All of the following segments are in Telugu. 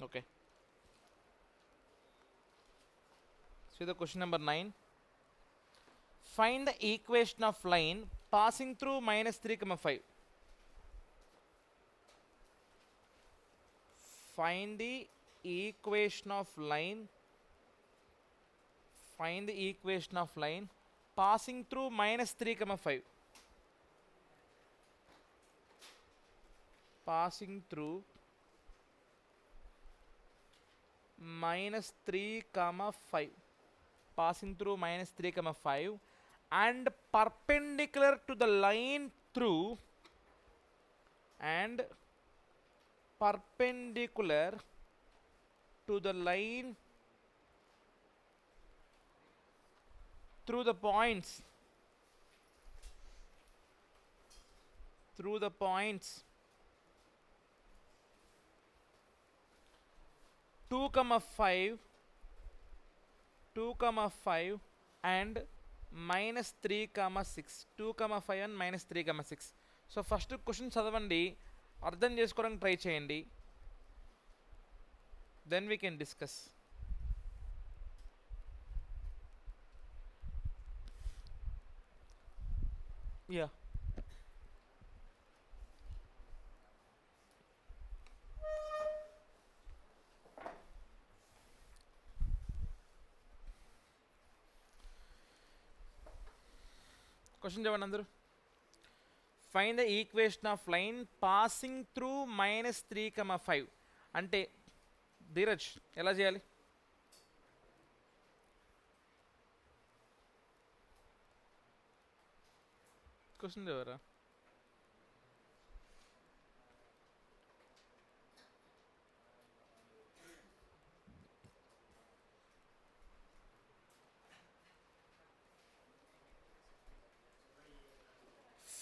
Okay. See the question number 9. Find the equation of line passing through minus 3 comma 5. Find the equation of line. Find the equation of line passing through minus 3 comma 5. Passing through minus 3 comma 5 passing through minus 3 comma 5 and perpendicular to the line through and perpendicular to the line through the points. Through the points two comma five two comma five and minus three comma six two comma five and minus three comma six so first question చదవండి అర్థం చేసుకోవడానికి ట్రై చేయండి. Then we can discuss yeah question చెప్పండి అందరూ find the equation of line passing through minus three comma five అంటే ధీరజ్ ఎలా చేయాలి క్వశ్చన్ ఎవరా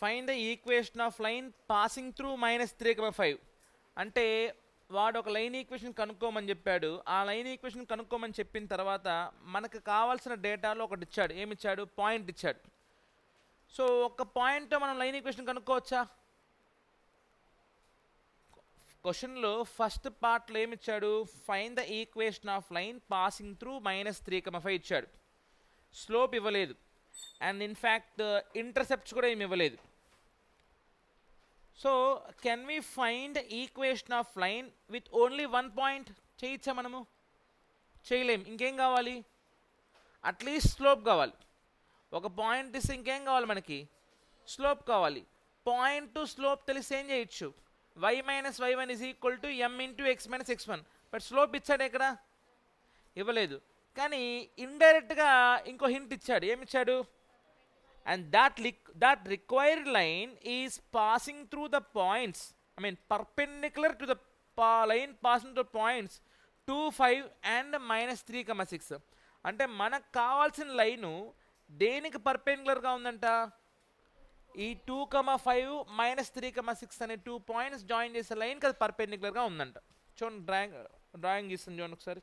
find the equation of line passing through minus three comma five అంటే వాడు ఒక లైన్ ఈక్వేషన్ కనుక్కోమని చెప్పాడు. ఆ లైన్ ఈక్వేషన్ కనుక్కోమని చెప్పిన తర్వాత మనకు కావాల్సిన డేటాలో ఒకటి ఇచ్చాడు. ఏమిచ్చాడు? పాయింట్ ఇచ్చాడు. సో ఒక పాయింట్ మనం లైన్ ఈక్వేషన్ కనుక్కోవచ్చా? క్వశ్చన్లో ఫస్ట్ పార్ట్లో ఏమి ఇచ్చాడు find the equation of line passing through minus three comma five ఇచ్చాడు. స్లోప్ ఇవ్వలేదు. అండ్ ఇన్ఫ్యాక్ట్ ఇంటర్సెప్ట్స్ కూడా ఏమి ఇవ్వలేదు. So can we find equation of line with only one point చేయొచ్చా మనము? చేయలేం. ఇంకేం కావాలి? అట్లీస్ట్ స్లోప్ కావాలి. ఒక పాయింట్ ఇస్తే ఇంకేం కావాలి మనకి? స్లోప్ కావాలి. పాయింట్ టు స్లోప్ తెలిసి ఏం చేయొచ్చు? Y minus y one is equal to m into x minus x one but slope ఇచ్చాడు ఎక్కడ? ఇవ్వలేదు. కానీ ఇండైరెక్ట్గా ఇంకో హింట్ ఇచ్చాడు. ఏమి ఇచ్చాడు and that like that required line is passing through the points I mean perpendicular to the line passing through points two five and minus three comma six అంటే మనకు కావాల్సిన లైను దేనికి పర్పెండికులర్గా ఉందంట? ఈ two comma five minus three comma six అనే టూ పాయింట్స్ జాయిన్ చేసే లైన్కి అది పర్పెండికులర్గా ఉందంట. చూడండి డ్రాయింగ్ డ్రాయింగ్ ఇస్తుంది చూడండి ఒకసారి.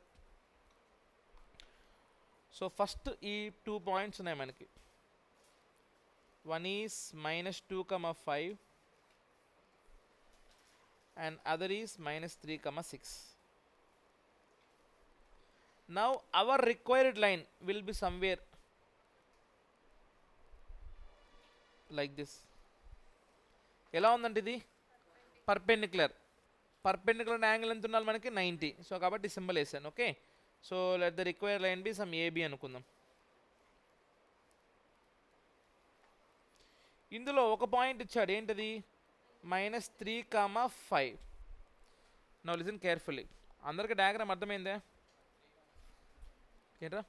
సో ఫస్ట్ ఈ టూ పాయింట్స్ ఉన్నాయి మనకి. One is minus two comma five and other is minus three comma six now our required line will be somewhere like this ఎలా ఉందండి ఇది? పర్పెండిక్యులర్ పర్పెండిక్యులర్ యాంగిల్ ఎంత ఉండాలి మనకి? నైంటీ సో కాబట్టి సింబల్ వేసాను. Okay so let the require line be some AB అనుకుందాం. ఇందులో ఒక పాయింట్ ఇచ్చాడు ఏంటది? Minus three comma five. No listen carefully. అందరికి డయాగ్రామ్ అర్థమైందా? ఏంట్రా?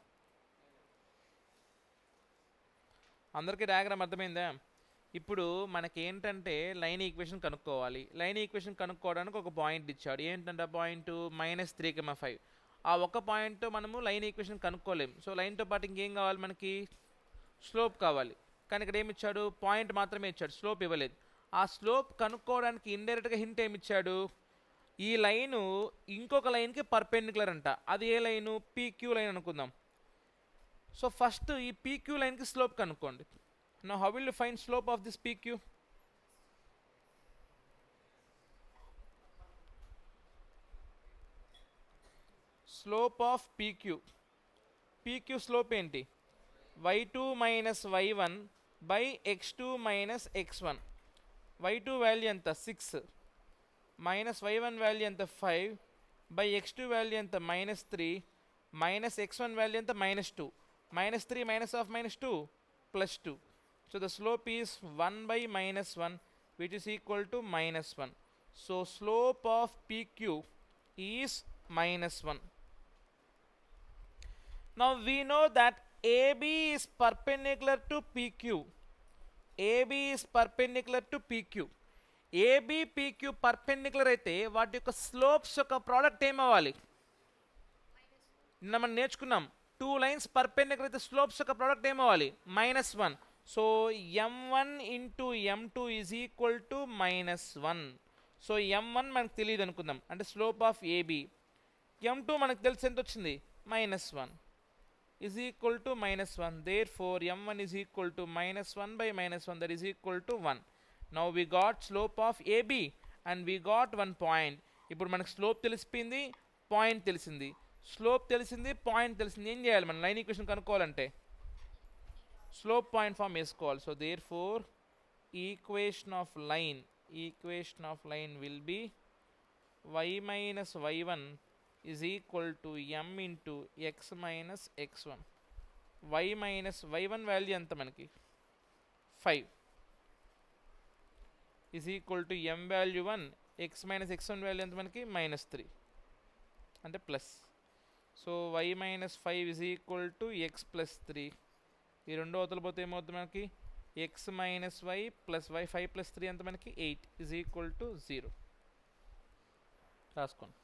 అందరికీ డయాగ్రామ్ అర్థమైందా? ఇప్పుడు మనకి ఏంటంటే లైన్ ఈక్వేషన్ కనుక్కోవాలి. లైన్ ఈక్వేషన్ కనుక్కోవడానికి ఒక పాయింట్ ఇచ్చాడు. ఏంటంటే point? Minus three comma five. ఆ ఒక పాయింట్ మనము లైన్ ఈక్వేషన్ కనుక్కోలేం. సో లైన్తో పాటు ఇంకేం కావాలి మనకి? స్లోప్ కావాలి. కానీ ఇక్కడ ఏమి ఇచ్చాడు? పాయింట్ మాత్రమే ఇచ్చాడు. స్లోప్ ఇవ్వలేదు. ఆ స్లోప్ కనుక్కోవడానికి ఇండైరెక్ట్గా హింట్ ఏమి ఇచ్చాడు? ఈ లైను ఇంకొక లైన్కి పర్పెండికులర్ అంట. అది ఏ లైను? పీక్యూ లైన్ అనుకుందాం. సో ఫస్ట్ ఈ పీక్యూ లైన్కి స్లోప్ కనుక్కోండి. నా how will you find slope of this P Q slope of P Q P Q slope ఏంటి? Y two minus y one by x two minus x one y two value ఎంత? Six minus y one value ఎంత? Five by x two value ఎంత? Minus three minus x one value ఎంత? Minus two minus three minus of minus two plus two so the slope is one by minus one which is equal to minus one so slope of P Q is minus one Now we know that AB is perpendicular to PQ. AB is perpendicular to PQ. AB, PQ perpendicular అయితే వాటి యొక్క స్లోప్స్ యొక్క ప్రోడక్ట్ ఏమవ్వాలి? నిన్న మనం నేర్చుకున్నాం. టూ లైన్స్ పర్పెండికులర్ అయితే స్లోప్స్ యొక్క ప్రోడక్ట్ ఏమవ్వాలి? Minus one so m one into m two is equal to minus one so m one మనకు తెలియదు అనుకుందాం అంటే slope of A B m two మనకు తెలిసి ఎంత వచ్చింది? Minus one is equal to minus one therefore m one is equal to minus one by minus one that is equal to one now we got slope of AB and we got one point ఇప్పుడు మనకు స్లోప్ తెలిసిపోయింది పాయింట్ తెలిసింది. స్లోప్ తెలిసింది పాయింట్ తెలిసింది. ఏం చేయాలి మనం? లైన్ ఈక్వేషన్ కనుక్కోవాలంటే స్లోప్ పాయింట్ ఫామ్ వేసుకోవాలి. So therefore equation of line equation of line will be y minus y1 is equal to m into x minus x1 y minus y1 value ఎంత మనకి? Five is equal to m value one x minus x one value ఎంత మనకి? మైనస్ త్రీ అంటే plus so y minus five is equal to x plus three ఈ రెండు అవతల పోతే ఏమవుతుంది మనకి? X minus y plus y five plus three ఎంత మనకి? Eight is equal to zero రాసుకోండి.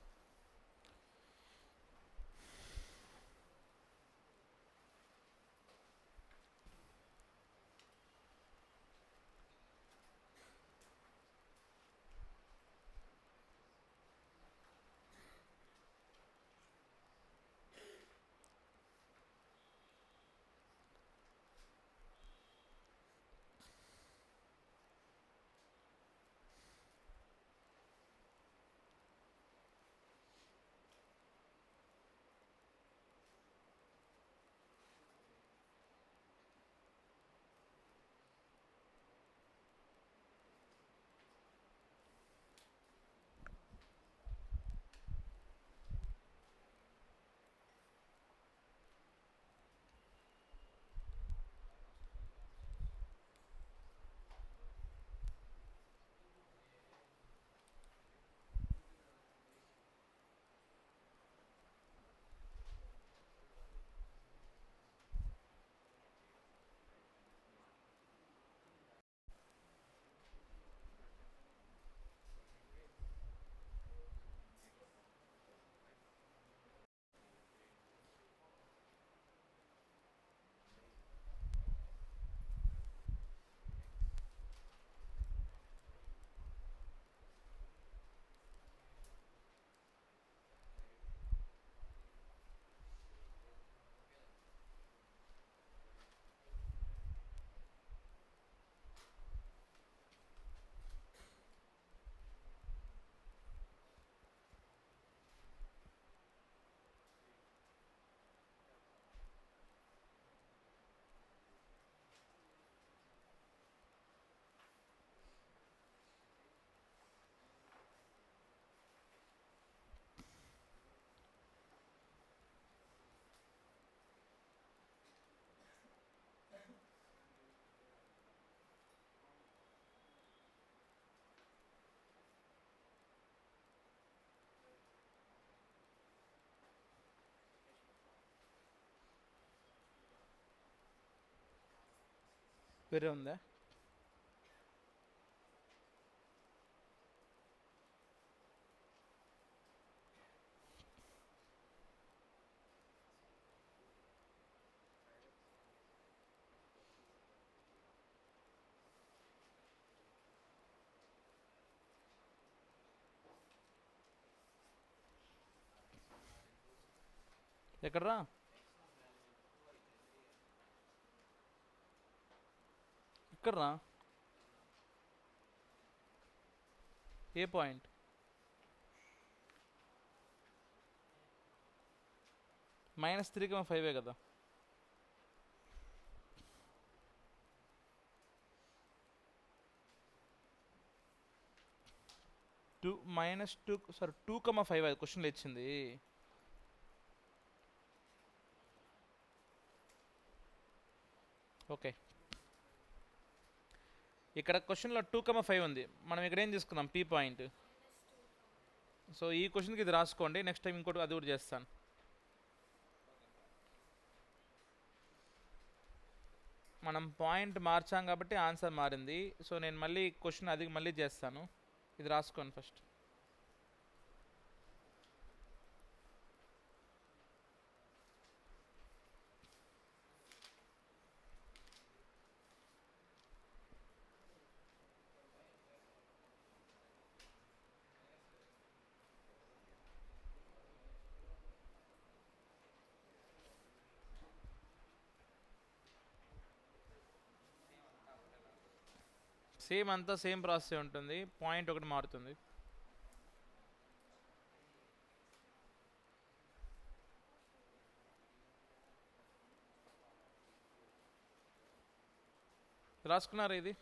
వేరే ఉందా ఎక్కడ్రా ఎక్కడరా? ఏ పాయింట్? మైనస్ త్రీ కమా ఫైవే కదా. Two minus two sorry two comma five అది క్వశ్చన్లు ఇచ్చింది. ఓకే. ఇక్కడ క్వశ్చన్లో టూ కమ ఫైవ్ ఉంది. మనం ఇక్కడ ఏం తీసుకుందాం? పీ పాయింట్ సో ఈ క్వశ్చన్కి ఇది రాసుకోండి. నెక్స్ట్ టైం ఇంకోటి అది కూడా చేస్తాను. మనం పాయింట్ మార్చాం కాబట్టి ఆన్సర్ మారింది. సో నేను మళ్ళీ క్వశ్చన్ అది మళ్ళీ చేస్తాను. ఇది రాసుకోండి ఫస్ట్ సేమ్ అంతా సేమ్ ప్రాసెస్ ఉంటుంది. పాయింట్ ఒకటి మారుతుంది. రాసుకున్నారా ఇది?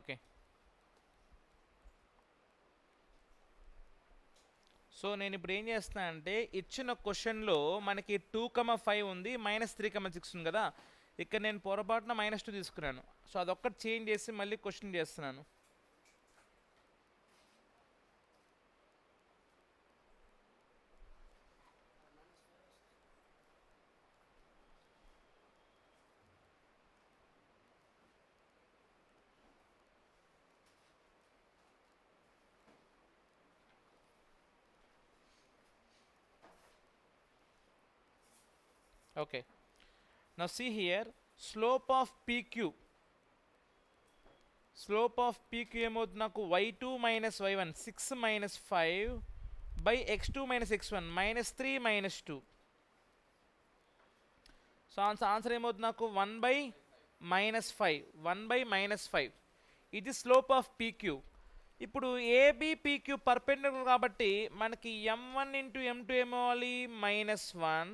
ఓకే. సో నేను ఇప్పుడు ఏం చేస్తున్నా అంటే ఇచ్చిన క్వశ్చన్లో మనకి టూ కమ ఫైవ్ ఉంది మైనస్ త్రీ కమ సిక్స్ ఉంది కదా. ఇక్కడ నేను పొరపాటున మైనస్ టూ తీసుకున్నాను. సో అదొక్కటి చేంజ్ చేసి మళ్ళీ క్వశ్చన్ చేస్తున్నాను. Okay. Now see here, slope of PQ. Slope of PQ ఏమవుతుంది నాకు? Y two minus y one six minus five by x two minus x one minus three minus two so answer answer ఏమవుతుంది నాకు? One by minus five one by minus five ఇది స్లోప్ ఆఫ్ పీక్యూ ఇప్పుడు ఏబిపిక్యూ పర్పెండికులర్ కాబట్టి మనకి m one into m two ఏమవ్వాలి? Minus one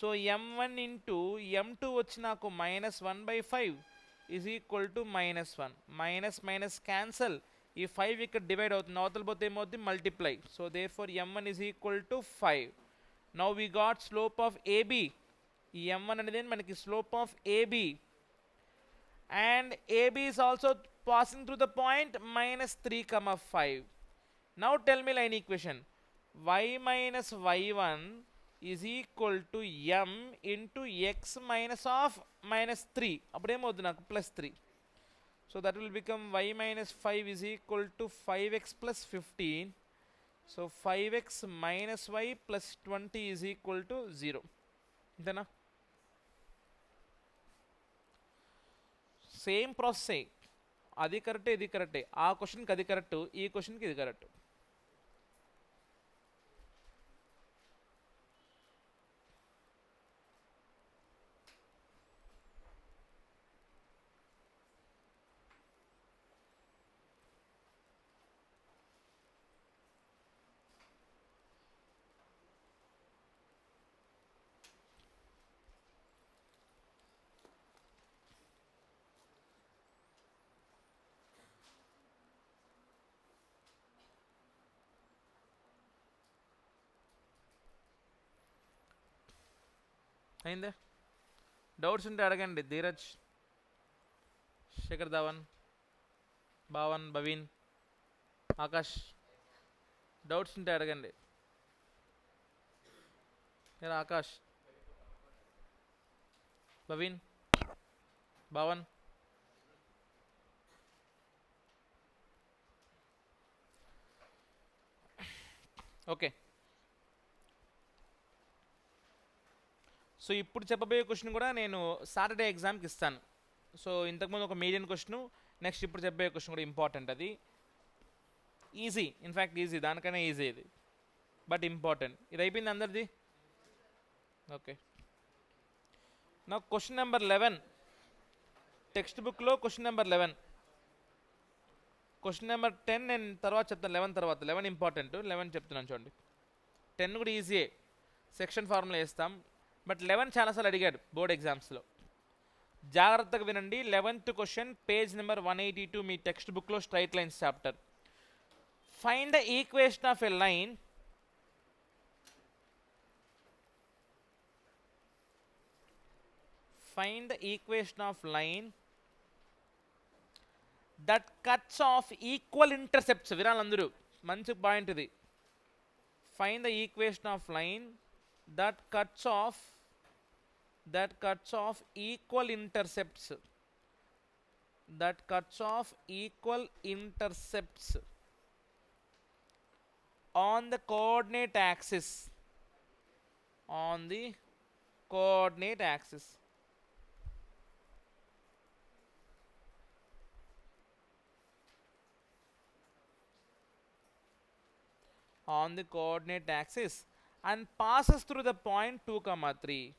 so m one into m two వచ్చి నాకు minus one by five is equal to minus one minus minus cancel ఈ ఫైవ్ ఇక్కడ డివైడ్ అవుతుంది. అవతల పోతే ఏమవుతుంది multiply so therefore m one is equal to five now we got slope of AB ఈ ఎం వన్ అనేది మనకి slope of AB and AB AB is also passing through the point minus 3 comma 5. Now tell me line equation. y minus y1 is equal to m into x minus of minus three అప్పుడేమవుతుంది నాకు? Plus three so that will become y minus five is equal to five x plus fifteen so five x minus y plus twenty is equal to zero అంతేనా సేమ్ ప్రాసెస్ అది కరెక్టే ఇది కరెక్టే ఆ క్వశ్చన్కి అది కరెక్ట్ ఈ క్వశ్చన్కి ఇది కరెక్ట్ అయిందే? డౌట్స్ ఉంటే అడగండి. ధీరజ్ శేఖర్ ధవన్ భావన్ భవీన్ ఆకాష్. డౌట్స్ ఉంటే అడగండి. ఏరా ఆకాష్? భవీన్ భావన్. ఓకే. సో ఇప్పుడు చెప్పబోయే క్వశ్చన్ కూడా నేను సాటర్డే ఎగ్జామ్కి ఇస్తాను. సో ఇంతకుముందు ఒక మీడియం క్వశ్చన్ నెక్స్ట్ ఇప్పుడు చెప్పబోయే క్వశ్చన్ కూడా ఇంపార్టెంట్ అది. ఈజీ ఇన్ఫ్యాక్ట్ ఈజీ దానికన్నా ఈజీ ఇది. బట్ ఇంపార్టెంట్ ఇది అయిపోయింది అందరిది? ఓకే నా క్వశ్చన్ నెంబర్ లెవెన్ టెక్స్ట్ బుక్లో question number eleven question number ten నేను తర్వాత చెప్తాను లెవెన్ తర్వాత. లెవెన్ ఇంపార్టెంట్ లెవెన్ చెప్తున్నాను చూడండి. టెన్ కూడా ఈజీయే సెక్షన్ ఫార్ములా వేస్తాం. బట్ లెవెన్ చాలాసార్లు అడిగాడు బోర్డ్ ఎగ్జామ్స్లో. జాగ్రత్తగా వినండి eleventh question page number one eighty two మీ టెక్స్ట్ బుక్లో straight lines chapter. Find the equation of a line find the equation of line that cuts off equal intercepts వినాలందరూ మంచి పాయింట్ ఇది. Find the equation of line that cuts off that cuts off equal intercepts. That cuts off equal intercepts on the coordinate axis on the coordinate axis. On the coordinate axis and passes through the point 2 comma 3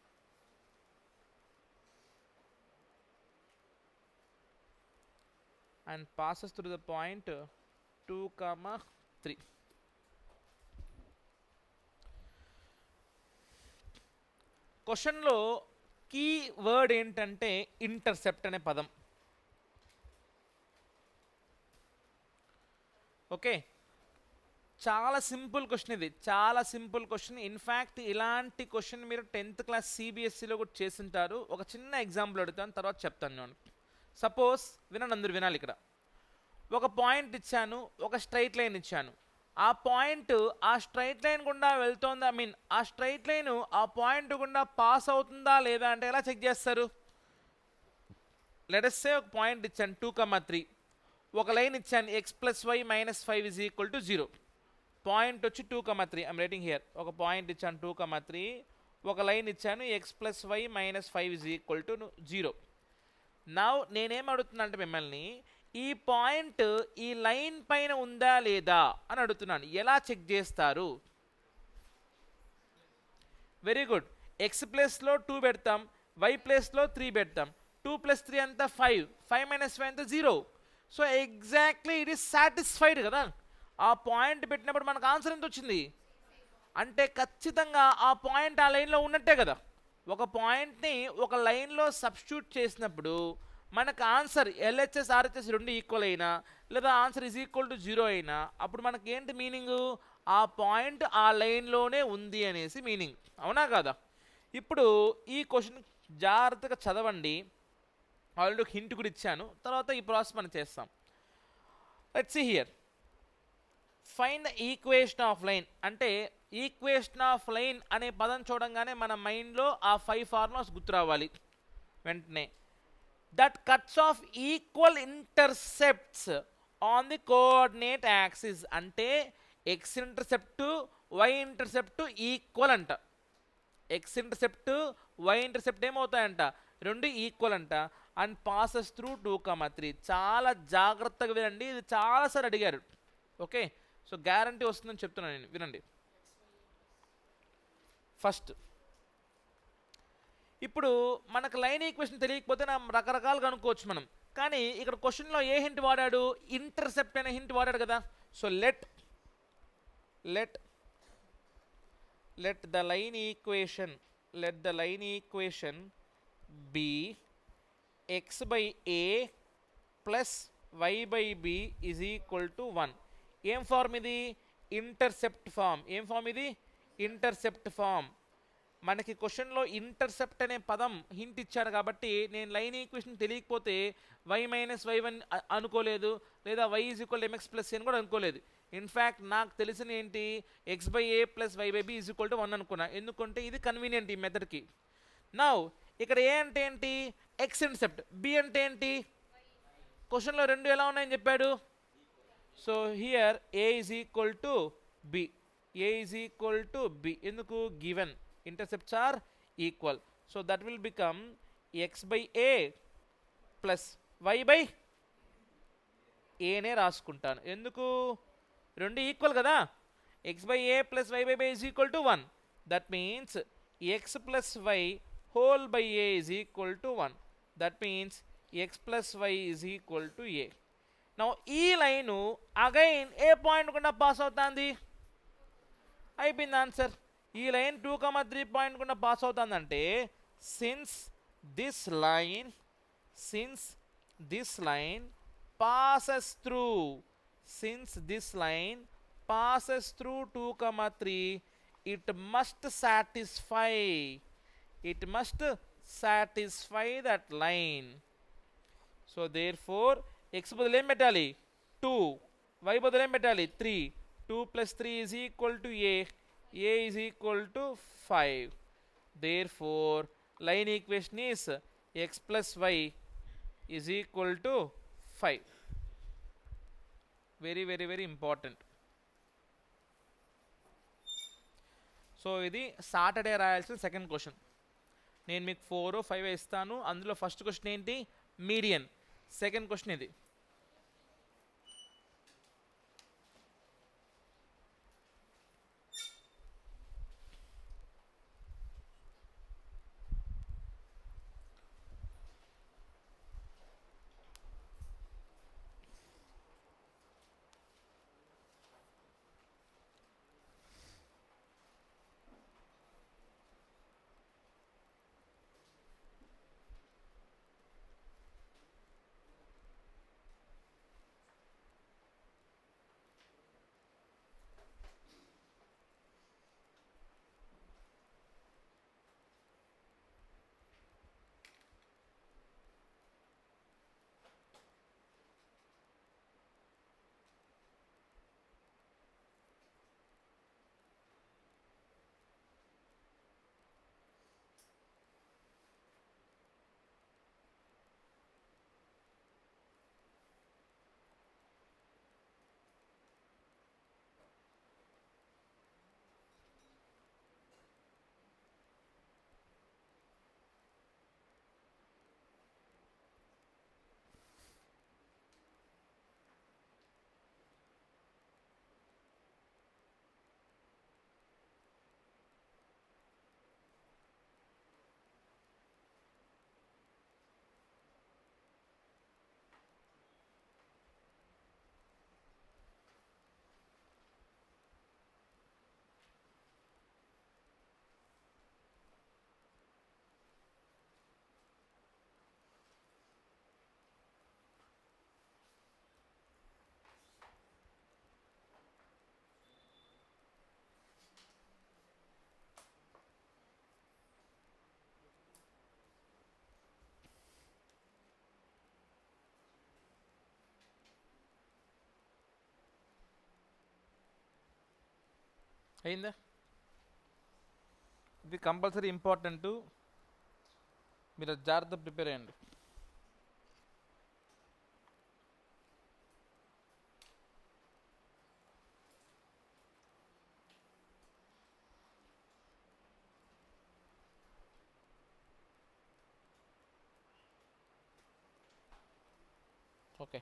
and passes through the point 2 comma 3 క్వశ్చన్లో కీ వర్డ్ ఏంటంటే ఇంటర్సెప్ట్ అనే పదం ఓకే చాలా సింపుల్ క్వశ్చన్ ఇది. చాలా సింపుల్ క్వశ్చన్. ఇన్ఫ్యాక్ట్ ఇలాంటి క్వశ్చన్ మీరు టెన్త్ క్లాస్ సిబిఎస్సిలో కూడా చేసింటారు. ఒక చిన్న ఎగ్జాంపుల్ అడుగుతాను తర్వాత చెప్తాను నేను. సపోజ్ వినండి అందరు వినాలి ఇక్కడ. ఒక పాయింట్ ఇచ్చాను ఒక స్ట్రైట్ లైన్ ఇచ్చాను. ఆ పాయింట్ ఆ స్ట్రైట్ లైన్ గుండా వెళ్తోందా? ఐ మీన్ ఆ స్ట్రైట్ లైన్ ఆ పాయింట్ గుండా పాస్ అవుతుందా లేదా అంటే ఎలా చెక్ చేస్తారు? లెటెస్సే ఒక పాయింట్ ఇచ్చాను టూ కమా త్రీ ఒక లైన్ ఇచ్చాను x plus y minus five is equal to zero point వచ్చి two comma three I'm writing here ఒక పాయింట్ ఇచ్చాను టూ కమా త్రీ ఒక లైన్ ఇచ్చాను. X plus y minus five is equal to zero నా నేనేం అడుగుతున్నా అంటే మిమ్మల్ని ఈ పాయింట్ ఈ లైన్ పైన ఉందా లేదా అని అడుగుతున్నాను. ఎలా చెక్ చేస్తారు? వెరీ గుడ్ ఎక్స్ ప్లస్లో టూ పెడతాం. వై ప్లస్లో త్రీ పెడతాం. టూ ప్లస్ త్రీ అంతా ఫైవ్ ఫైవ్ మైనస్ ఫైవ్ అంతా zero so exactly it is satisfied కదా? ఆ పాయింట్ పెట్టినప్పుడు మనకు ఆన్సర్ ఎంత వచ్చింది? అంటే ఖచ్చితంగా ఆ పాయింట్ ఆ లైన్లో ఉన్నట్టే కదా. ఒక పాయింట్ని ఒక లైన్లో సబ్స్టిట్యూట్ చేసినప్పుడు మనకు ఆన్సర్ ఎల్హెచ్ఎస్ ఆర్హెచ్ఎస్ రెండు ఈక్వల్ అయినా లేదా answer is equal to zero అయినా అప్పుడు మనకి ఏంటి మీనింగ్? ఆ పాయింట్ ఆ లైన్లోనే ఉంది అనేసి మీనింగ్. అవునా కాదా? ఇప్పుడు ఈ క్వశ్చన్ జాగ్రత్తగా చదవండి. ఆల్రెడీ హింట్ కూడా ఇచ్చాను. తర్వాత ఈ ప్రాసెస్ మనం చేస్తాం. Let's here find the equation of line అంటే ఈక్వేషన్ ఆఫ్ లైన్ అనే పదం చూడంగానే మన మైండ్లో ఆ ఫైవ్ ఫార్ములాస్ గుర్తురావాలి. వెంటనే. That cuts off equal intercepts on the coordinate axis అంటే x intercept y intercept equal అంట. ఎక్స్ ఇంటర్సెప్ట్ వై ఇంటర్సెప్ట్ ఏమవుతాయంట? రెండు ఈక్వల్ అంట. And passes through two comma three చాలా జాగ్రత్తగా వినండి. ఇది చాలాసార్లు అడిగారు. ఓకే సో గ్యారంటీ వస్తుందని చెప్తున్నాను నేను. వినండి. ఫస్ట్ ఇప్పుడు మనకు లైన్ ఈక్వేషన్ తెలియకపోతే నా రకరకాలుగా అనుకోవచ్చు మనం. కానీ ఇక్కడ క్వశ్చన్లో ఏ హింట్ వాడాడు? ఇంటర్సెప్ట్ అనే హింట్ వాడాడు కదా. So let let let the line equation let the line equation be x by a plus y by b is equal to one ఏం ఫార్మ్ ఇది? ఇంటర్సెప్ట్ ఫామ్ ఏం ఫామ్ ఇది? ఇంటర్సెప్ట్ ఫామ్ మనకి క్వశ్చన్లో ఇంటర్సెప్ట్ అనే పదం హింట్ ఇచ్చారు కాబట్టి నేను లైన్ ఈక్వేషన్ తెలియకపోతే వై మైనస్ వై వన్ అనుకోలేదు. లేదా y is equal m x plus అని కూడా అనుకోలేదు. ఇన్ఫ్యాక్ట్ నాకు తెలిసిన ఏంటి? X by a plus y by b is equal to one అనుకున్నా. ఎందుకంటే ఇది కన్వీనియంట్ ఈ మెథడ్కి నౌ ఇక్కడ ఏ అంటే ఏంటి? ఎక్స్ ఇంటర్సెప్ట్ బి అంటే ఏంటి? క్వశ్చన్లో రెండు ఎలా ఉన్నాయని చెప్పాడు? So here a is equal to b a is equal to b ఎందుకు? Given intercepts are equal so that will become x by a plus y by ఏనే రాసుకుంటాను. ఎందుకు? రెండు ఈక్వల్ కదా? X by a plus y by by is equal to one that means x plus y whole by a is equal to one that means x plus y is equal to a నా ఈ లైన్ అగైన్ ఏ పాయింట్ కూడా పాస్ అవుతుంది? అయిపోయింది ఆన్సర్ ఈ line two comma three point కూడా పాస్ అవుతుందంటే since this line since this line passes through since this line passes through two comma three it must satisfy it must satisfy that line so therefore x బదులు ఏం పెట్టాలి? టూ వై బదులు ఏం పెట్టాలి? Three two plus three is equal to a a is equal to five therefore line equation is x plus y is equal to five very very very important so ఇది సాటర్డే రాయాల్సిన సెకండ్ క్వశ్చన్ నేను మీకు ఫోర్ ఫైవ్ ఇస్తాను. అందులో ఫస్ట్ క్వశ్చన్ ఏంటి? మీడియన్ సెకండ్ క్వశ్చన్ ఇది. అయిందా? ఇది కంపల్సరీ ఇంపార్టెంట్. మీరు జాగ్రత్త ప్రిపేర్ అయ్యండి ఓకే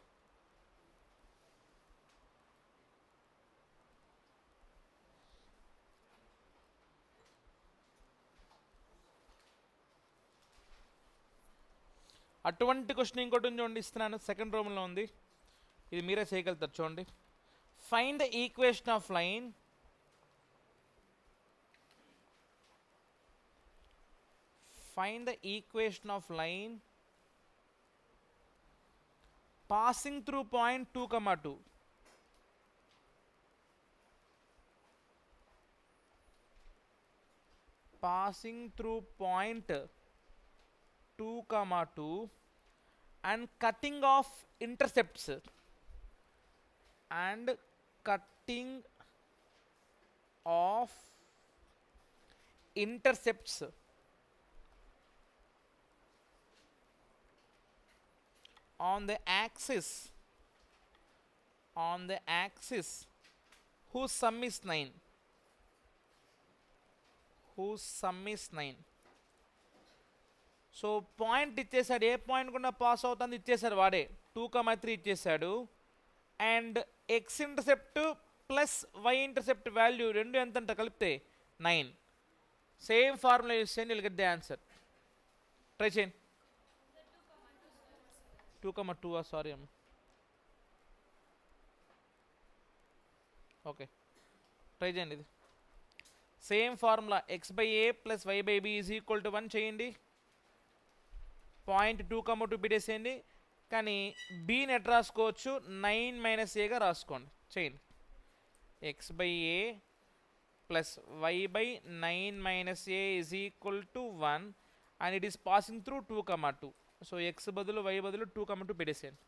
అటువంటి క్వశ్చన్ ఇంకోటి చూడండి ఇస్తున్నాను. సెకండ్ రూమ్లో ఉంది. ఇది మీరే చేయగలుగుతారు చూడండి. Find the equation of line find the equation of line passing through point two comma two passing through point 2 comma 2 and cutting off intercepts. And cutting off intercepts. On the axis on the axis whose sum is 9 whose sum is 9 so point ఇచ్చేసాడు. ఏ పాయింట్ కూడా పాస్ అవుతుంది ఇచ్చేసాడు వాడే. టూ కమా త్రీ ఇచ్చేసాడు. And x intercept plus y intercept value రెండు ఎంత అంట కలిపితే? నైన్ సేమ్ ఫార్ములా యూస్ చేయండి will get the answer try చేయండి. టూ కమా టూ సారీ అమ్మ. ఓకే ట్రై చేయండి ఇది. Same formula x by a plus y by b is equal to one చేయండి. పాయింట్ టూ కమ్మ టూ పెట్టేసేయండి. కానీ బీని ఎట్ రాసుకోవచ్చు నైన్ మైనస్ ఏగా రాసుకోండి. చేయండి. X by a plus y by nine minus a is equal to one and it is passing through two comma two so x బదులు వై బదులు టూ కమా టూ పెట్టేసేయండి.